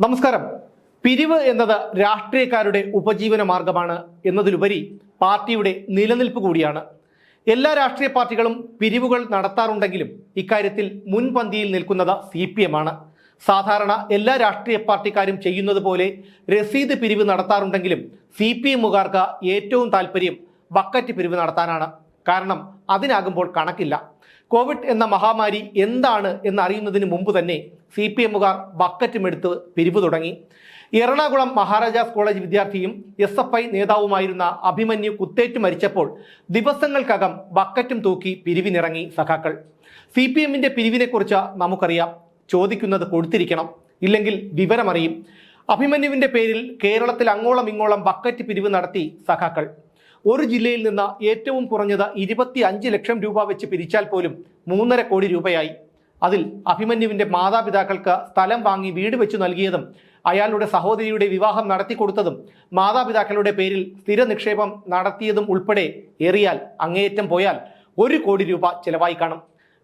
നമസ്കാരം. പിരിവ് എന്നത് രാഷ്ട്രീയക്കാരുടെ ഉപജീവന മാർഗമാണ് എന്നതിലുപരി പാർട്ടിയുടെ നിലനിൽപ്പ് കൂടിയാണ്. എല്ലാ രാഷ്ട്രീയ പാർട്ടികളും പിരിവുകൾ നടത്താറുണ്ടെങ്കിലും ഇക്കാര്യത്തിൽ മുൻപന്തിയിൽ നിൽക്കുന്നത് സി പി എം ആണ്. സാധാരണ എല്ലാ രാഷ്ട്രീയ പാർട്ടിക്കാരും ചെയ്യുന്നത് പോലെ രസീത് പിരിവ് നടത്താറുണ്ടെങ്കിലും സി പി എമ്മുകാർക്ക് ഏറ്റവും താല്പര്യം ബക്കറ്റ് പിരിവ് നടത്താനാണ്. കാരണം അതിനാകുമ്പോൾ കണക്കില്ല. കോവിഡ് എന്ന മഹാമാരി എന്താണ് എന്നറിയുന്നതിന് മുമ്പ് തന്നെ സി പി എമ്മുകാർ ബക്കറ്റുമെടുത്ത് പിരിവ് തുടങ്ങി. എറണാകുളം മഹാരാജാസ് കോളേജ് വിദ്യാർത്ഥിയും എസ് എഫ് ഐ നേതാവുമായിരുന്ന അഭിമന്യു കുത്തേറ്റ് മരിച്ചപ്പോൾ ദിവസങ്ങൾക്കകം ബക്കറ്റും തൂക്കി പിരിവിനിറങ്ങി സഖാക്കൾ. സി പി എമ്മിന്റെ പിരിവിനെക്കുറിച്ച് നമുക്കറിയാം. ചോദിക്കുന്നത് കൊടുത്തിരിക്കണം. ഇല്ലെങ്കിൽ വിവരമറിയും. അഭിമന്യുവിന്റെ പേരിൽ കേരളത്തിൽ അങ്ങോളം ഇങ്ങോളം ബക്കറ്റ് പിരിവ് നടത്തി സഖാക്കൾ. ഒരു ജില്ലയിൽ നിന്ന് ഏറ്റവും കുറഞ്ഞത് ഇരുപത്തി ലക്ഷം രൂപ വെച്ച് പിരിച്ചാൽ പോലും മൂന്നര കോടി രൂപയായി. അതിൽ അഭിമന്യുവിന്റെ മാതാപിതാക്കൾക്ക് സ്ഥലം വാങ്ങി വീട് വെച്ചു നൽകിയതും അയാളുടെ സഹോദരിയുടെ വിവാഹം നടത്തിക്കൊടുത്തതും മാതാപിതാക്കളുടെ പേരിൽ സ്ഥിര നിക്ഷേപം നടത്തിയതും ഉൾപ്പെടെ ഏറിയാൽ അങ്ങേയറ്റം പോയാൽ ഒരു കോടി രൂപ ചിലവായി കാണും.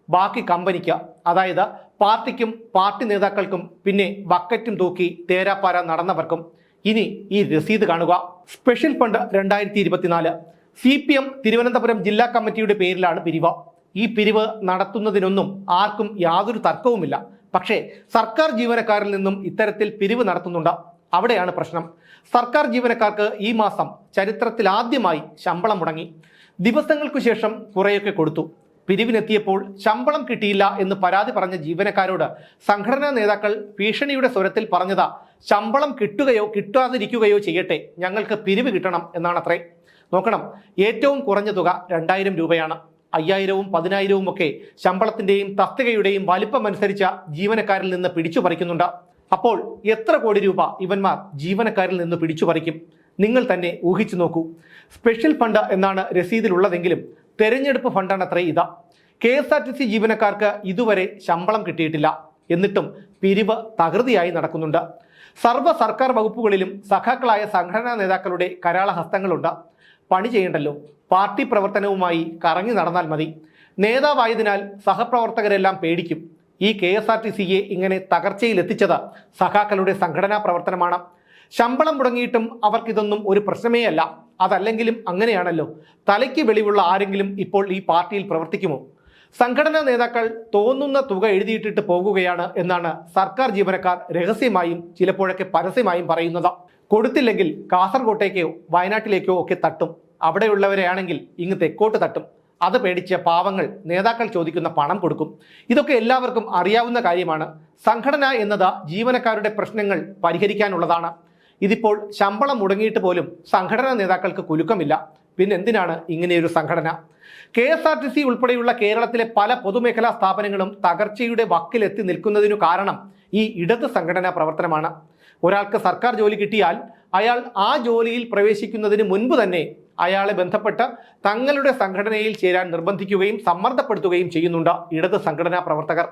ബാക്കി കമ്പനിക്ക് അതായത് പാർട്ടിക്കും പാർട്ടി നേതാക്കൾക്കും പിന്നെ ബക്കറ്റും തൂക്കി തേരാപ്പാര നടന്നവർക്കും. ഇനി ഈ രസീത് കാണുക. സ്പെഷ്യൽ ഫണ്ട് രണ്ടായിരത്തി ഇരുപത്തിനാല്. സി പി എം തിരുവനന്തപുരം ജില്ലാ കമ്മിറ്റിയുടെ പേരിലാണ് പിരിവ്. ഈ പിരിവ് നടത്തുന്നതിനൊന്നും ആർക്കും യാതൊരു തർക്കവുമില്ല. പക്ഷേ സർക്കാർ ജീവനക്കാരിൽ നിന്നും ഇത്തരത്തിൽ പിരിവ് നടത്തുന്നുണ്ട്. അവിടെയാണ് പ്രശ്നം. സർക്കാർ ജീവനക്കാർക്ക് ഈ മാസം ചരിത്രത്തിൽ ആദ്യമായി ശമ്പളം മുടങ്ങി. ദിവസങ്ങൾക്കു ശേഷം കുറേയൊക്കെ കൊടുത്തു. പിരിവിനെത്തിയപ്പോൾ ശമ്പളം കിട്ടിയില്ല എന്ന് പരാതി പറഞ്ഞ ജീവനക്കാരോട് സംഘടനാ നേതാക്കൾ ഭീഷണിയുടെ സ്വരത്തിൽ പറഞ്ഞത് ശമ്പളം കിട്ടുകയോ കിട്ടാതിരിക്കുകയോ ചെയ്യട്ടെ ഞങ്ങൾക്ക് പിരിവ് കിട്ടണം എന്നാണത്രേ. നോക്കണം ഏറ്റവും കുറഞ്ഞ തുക രണ്ടായിരം രൂപയാണ്. അയ്യായിരവും പതിനായിരവും ഒക്കെ ശമ്പളത്തിന്റെയും തസ്തികയുടെയും വലിപ്പമനുസരിച്ച ജീവനക്കാരിൽ നിന്ന് പിടിച്ചു പറിക്കുന്നുണ്ട്. അപ്പോൾ എത്ര കോടി രൂപ ഇവന്മാർ ജീവനക്കാരിൽ നിന്ന് പിടിച്ചു പറിക്കും? നിങ്ങൾ തന്നെ ഊഹിച്ചു നോക്കൂ. സ്പെഷ്യൽ ഫണ്ട് എന്നാണ് രസീതിലുള്ളതെങ്കിലും തെരഞ്ഞെടുപ്പ് ഫണ്ടാണ് അത്രേ ഇതാ. K S R T C ജീവനക്കാർക്ക് ഇതുവരെ ശമ്പളം കിട്ടിയിട്ടില്ല. എന്നിട്ടും പിരിവ് തകൃതിയായി നടക്കുന്നുണ്ട്. സർവ സർക്കാർ വകുപ്പുകളിലും സഖാക്കളായ സംഘടനാ നേതാക്കളുടെ കരാള ഹസ്തങ്ങളുണ്ട്. പണി ചെയ്യണ്ടല്ലോ. പാർട്ടി പ്രവർത്തനവുമായി കറങ്ങി നടന്നാൽ മതി. നേതാവായതിനാൽ സഹപ്രവർത്തകരെല്ലാം പേടിക്കും. ഈ കെ എസ് ആർ ടി സിയെ ഇങ്ങനെ തകർച്ചയിലെത്തിച്ചത് സഖാക്കളുടെ സംഘടനാ പ്രവർത്തനമാണ്. ശമ്പളം മുടങ്ങിയിട്ടും അവർക്കിതൊന്നും ഒരു പ്രശ്നമേ അല്ല. അതല്ലെങ്കിലും അങ്ങനെയാണല്ലോ. തലയ്ക്ക് വെളിവുള്ള ആരെങ്കിലും ഇപ്പോൾ ഈ പാർട്ടിയിൽ പ്രവർത്തിക്കുമോ? സംഘടനാ നേതാക്കൾ തോന്നുന്ന തുക എഴുതിയിട്ടിട്ട് പോകുകയാണ് എന്നാണ് സർക്കാർ ജീവനക്കാർ രഹസ്യമായും ചിലപ്പോഴൊക്കെ പരസ്യമായും പറയുന്നത്. കൊടുത്തില്ലെങ്കിൽ കാസർകോട്ടേക്കോ വയനാട്ടിലേക്കോ ഒക്കെ തട്ടും. അവിടെയുള്ളവരെയാണെങ്കിൽ ഇങ്ങ് തെക്കോട്ട് തട്ടും. അത് പേടിച്ച പാവങ്ങൾ നേതാക്കൾ ചോദിക്കുന്ന പണം കൊടുക്കും. ഇതൊക്കെ എല്ലാവർക്കും അറിയാവുന്ന കാര്യമാണ്. സംഘടന എന്നത് ജീവനക്കാരുടെ പ്രശ്നങ്ങൾ പരിഹരിക്കാനുള്ളതാണ്. ഇതിപ്പോൾ ശമ്പളം മുടങ്ങിയിട്ട് പോലും സംഘടനാ നേതാക്കൾക്ക് കുലുക്കമില്ല. പിന്നെ എന്തിനാണ് ഇങ്ങനെയൊരു സംഘടന? K S R T C ഉൾപ്പെടെയുള്ള കേരളത്തിലെ പല പൊതുമേഖലാ സ്ഥാപനങ്ങളും തകർച്ചയുടെ വക്കിലെത്തി നിൽക്കുന്നതിനു കാരണം ഈ ഇടത് സംഘടനാ പ്രവർത്തനമാണ്. ഒരാൾക്ക് സർക്കാർ ജോലി കിട്ടിയാൽ അയാൾ ആ ജോലിയിൽ പ്രവേശിക്കുന്നതിന് മുൻപ് തന്നെ അയാളെ ബന്ധപ്പെട്ട് തങ്ങളുടെ സംഘടനയിൽ ചേരാൻ നിർബന്ധിക്കുകയും സമ്മർദ്ദപ്പെടുത്തുകയും ചെയ്യുന്നുണ്ട് ഇടത് സംഘടനാ പ്രവർത്തകർ.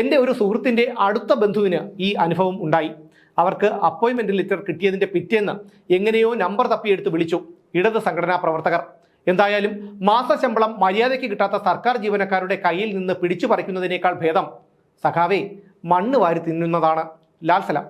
എന്റെ ഒരു സുഹൃത്തിന്റെ അടുത്ത ബന്ധുവിന് ഈ അനുഭവം ഉണ്ടായി. അവർക്ക് അപ്പോയിൻമെന്റ് ലെറ്റർ കിട്ടിയതിന്റെ പിറ്റേന്ന് എങ്ങനെയോ നമ്പർ തപ്പിയെടുത്ത് വിളിച്ചു ഇടത് സംഘടനാ പ്രവർത്തകർ. എന്തായാലും മാസശമ്പളം മര്യാദയ്ക്ക് കിട്ടാത്ത സർക്കാർ ജീവനക്കാരുടെ കയ്യിൽ നിന്ന് പിടിച്ചു പറിക്കുന്നതിനേക്കാൾ ഭേദം സഖാവേ മണ്ണ് വാരി തിന്നുന്നതാണ്. ലാൽ സലാം.